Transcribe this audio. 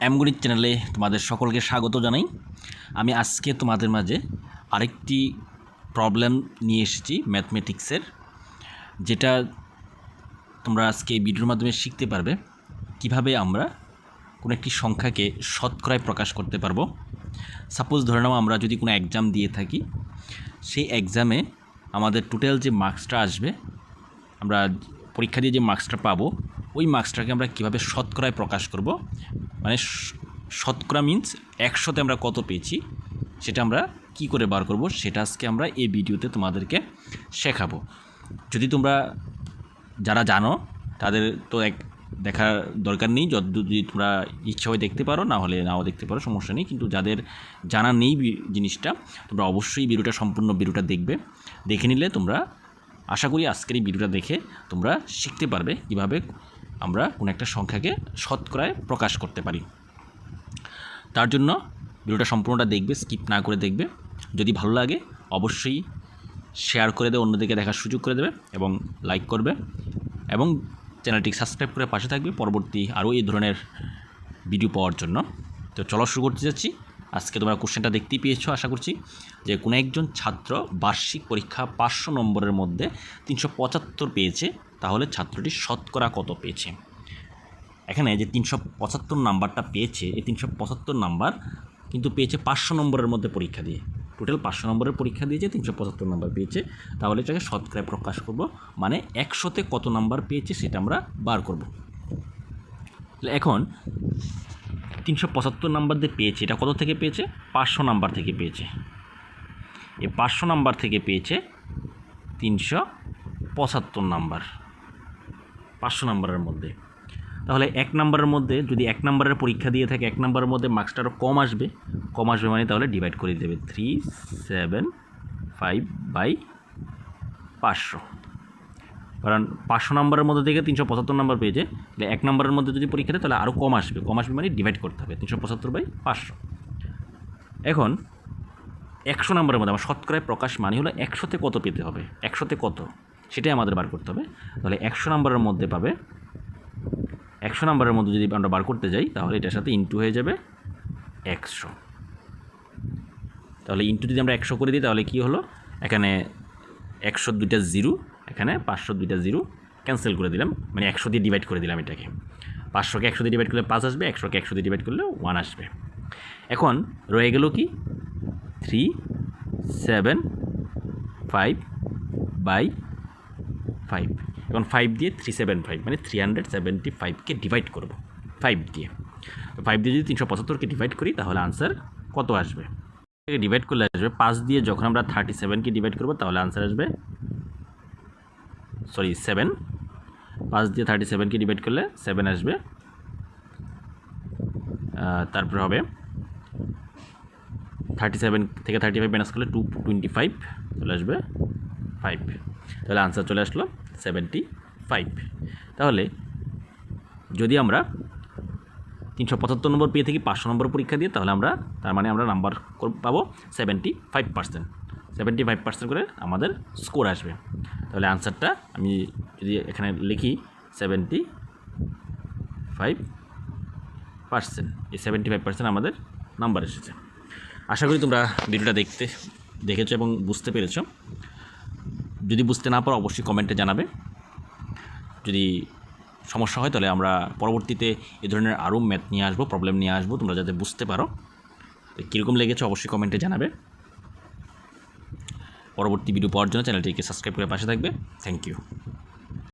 অ্যামগণিত চ্যানেলে তোমাদের সকলকে স্বাগত জানাই। আমি আজকে তোমাদের মাঝে আরেকটি প্রবলেম নিয়ে এসেছি ম্যাথমেটিক্সের, যেটা তোমরা আজকে এই ভিডিওর মাধ্যমে শিখতে পারবে। কীভাবে আমরা কোনো একটি সংখ্যাকে শতকরায় প্রকাশ করতে পারব। সাপোজ ধরে নাও আমরা যদি কোনো এক্সাম দিয়ে থাকি, সেই এক্সামে আমাদের টোটাল যে মার্কসটা আসবে, আমরা পরীক্ষা দিয়ে যে মার্কসটা পাবো, ওই মার্কসটাকে আমরা কীভাবে শতকরায় প্রকাশ করব? মানে শতকরা মিন্স একশোতে আমরা কত পেয়েছি? সেটা আমরা কি করে বার করব? সেটা আজকে আমরা এই ভিডিওতে তোমাদেরকে শেখাবো। যদি তোমরা যারা জানো, তাদের তো এক দেখার দরকার নেই। যত যদি তোমরা ইচ্ছা হয় দেখতে পারো, না হলে নাও দেখতে পারো, সমস্যা নেই। কিন্তু যাদের জানা নেই জিনিসটা, তোমরা অবশ্যই ভিডিওটা সম্পূর্ণ ভিডিওটা দেখবে। দেখে নিলে তোমরা আশা করি আজকের এই ভিডিওটা দেখে তোমরা শিখতে পারবে কীভাবে আমরা কোনো একটা সংখ্যাকে শতকরায় প্রকাশ করতে পারি। তার জন্য ভিডিওটা সম্পূর্ণটা দেখবে স্কিপ না করে দেখবে। যদি ভালো লাগে, অবশ্যই শেয়ার করে দেবে অন্যদিকে দেখার সুযোগ করে দেবে এবং লাইক করবে এবং চ্যানেলটি সাবস্ক্রাইব করে পাশে থাকবে। পরবর্তী আরও এই ধরনের ভিডিও পাওয়ার জন্য। তো চলো শুরু করতে যাচ্ছি। আজকে তোমরা কোশ্চেনটা দেখতেই পেয়েছ, আশা করছি, যে কোনো একজন ছাত্র বার্ষিক পরীক্ষা পাঁচশো নম্বরের মধ্যে তিনশো পঁচাত্তর পেয়েছে, তাহলে ছাত্রটি শতকরা কত পেয়েছে? এখানে যে তিনশো পঁচাত্তর নাম্বারটা পেয়েছে, এই তিনশো পঁচাত্তর নাম্বার কিন্তু পেয়েছে পাঁচশো নম্বরের মধ্যে পরীক্ষা দিয়ে। টোটাল পাঁচশো নম্বরের পরীক্ষা দিয়েছে তিনশো পঁচাত্তর নাম্বার পেয়েছে, তাহলে এটাকে শতকরায় প্রকাশ করব মানে একশোতে কত নাম্বার পেয়েছে সেটা আমরা বার করব। তাহলে এখন তিনশো পঁচাত্তর নাম্বার দিয়ে পেয়েছে। এটা কত থেকে পেয়েছে? পাঁচশো নাম্বার থেকে পেয়েছে। এই পাঁচশো নাম্বার থেকে পেয়েছে তিনশো পঁচাত্তর নাম্বার। পাঁচশো নাম্বারের মধ্যে। তাহলে এক নাম্বারের মধ্যে যদি এক নাম্বারের পরীক্ষা দিয়ে থাকে, এক নাম্বারের মধ্যে মার্কসটা আরও কম আসবে। কম আসবে মানে তাহলে ডিভাইড করে দেবে থ্রি সেভেন ফাইভ বাই পাঁচশো। কারণ পাঁচশো নাম্বারের মধ্যে থেকে তিনশো পঁচাত্তর নম্বর পেয়েছে তাহলে এক নম্বরের মধ্যে যদি পরীক্ষা দেয়, তাহলে আরও কম আসবে। কম আসবে মানে ডিভাইড করতে হবে, তিনশো পঁচাত্তর বাই পাঁচশো। এখন, একশো নম্বরের মধ্যে আমার শতকরায় প্রকাশ মানে হলো একশোতে কত পেতে হবে? একশোতে কত? সেটাই আমাদের বার করতে হবে। তাহলে একশো নাম্বারের মধ্যে পাবে, একশো নম্বরের মধ্যে যদি আমরা বার করতে যাই, তাহলে এটার সাথে ইন্টু হয়ে যাবে একশো। তাহলে ইন্টু যদি আমরা একশো করে দিই, তাহলে কি হলো? এখানে একশো দুইটা জিরো এখানে পাঁচশো দুইটা জিরো ক্যান্সেল করে দিলাম। মানে একশো দিয়ে ডিভাইড করে দিলাম এটাকে। পাঁচশোকে একশো দিয়ে ডিভাইড করলে পাঁচ আসবে, একশোকে একশো দিয়ে ডিভাইড করলে ওয়ান আসবে। এখন রয়ে গেল কি? Three seven five by five এখন ফাইভ দিয়ে থ্রি সেভেন ফাইভ মানে থ্রি হান্ড্রেড সেভেন্টি ফাইভকে ডিভাইড করব। ফাইভ দিয়ে। ফাইভ দিয়ে যদি তিনশো পঁচাত্তরকে ডিভাইড করি, তাহলে আনসার কত আসবে? ডিভাইড করলে আসবে পাঁচ দিয়ে যখন আমরা থার্টি সেভেনকে ডিভাইড করব, তাহলে আনসার আসবে সরি সেভেন পাঁচ দিয়ে থার্টি সেভেনকে ডিভাইড করলে সেভেন আসবে। তারপর হবে থার্টি সেভেন থেকে থার্টি ফাইভ মাইনাস করলে টু টোয়েন্টি ফাইভ চলে আসবে ফাইভ তাহলে আনসার চলে আসলো সেভেন্টি ফাইভ তাহলে যদি আমরা তিনশো পঁচাত্তর নম্বর পেয়ে থাকি পাঁচশো নম্বর পরীক্ষা দিয়ে, তাহলে আমরা, তার মানে আমরা নাম্বার পাবো seventy five percent seventy five percent করে আমাদের স্কোর আসবে। তাহলে আনসারটা আমি যদি এখানে লিখি সেভেন্টি ফাইভ পার্সেন্ট এই সেভেন্টি ফাইভ পার্সেন্ট আমাদের নাম্বার এসেছে। আশা করি তোমরা ভিডিওটা দেখতে, দেখেছ এবং বুঝতে পেরেছ। যদি বুঝতে না পারো, অবশ্যই কমেন্টে জানাবে। যদি সমস্যা হয়, তাহলে আমরা পরবর্তীতে এ ধরনের আরও ম্যাথ নিয়ে আসব প্রবলেম নিয়ে আসব, তোমরা যাতে বুঝতে পারো। কীরকম লেগেছে, অবশ্যই কমেন্টে জানাবে। পরবর্তী ভিডিও পাওয়ার জন্য চ্যানেলটিকে সাবস্ক্রাইব করে পাশে থাকবে। Thank you